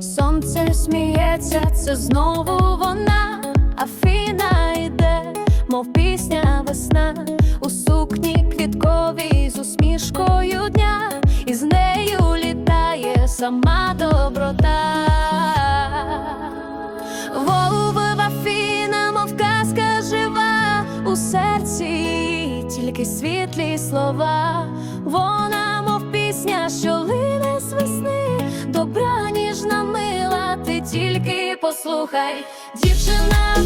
Сонце сміється, це знову вона, Афіна йде, мов пісня весна, у сукні квітковій з усмішкою дня, і з нею літає сама доброта. Слова. Вона, мов пісня, що лине з весни, добра ніжна мила, ти тільки послухай, дівчина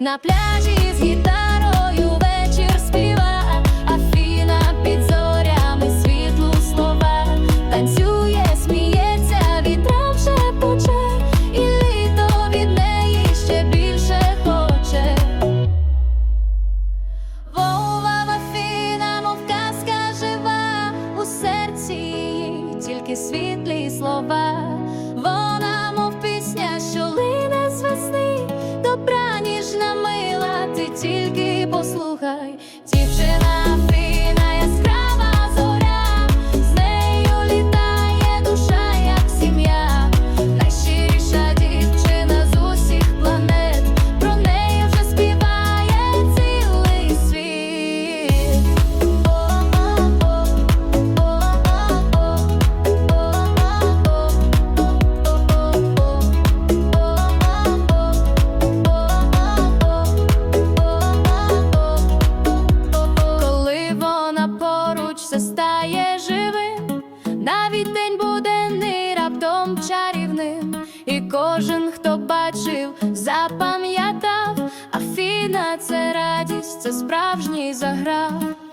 на пляжі з гітарою вечір співа, Афіна під зорями світлу слова, танцює, сміється, вітрам шепоче, і літо від неї ще більше хоче. Вова Афіна, мов казка жива, у серці тільки світлі слова. Тільки все стає живим, навіть день буденний раптом чарівним, і кожен, хто бачив, запам'ятав, Афіна це радість, це справжній заграв.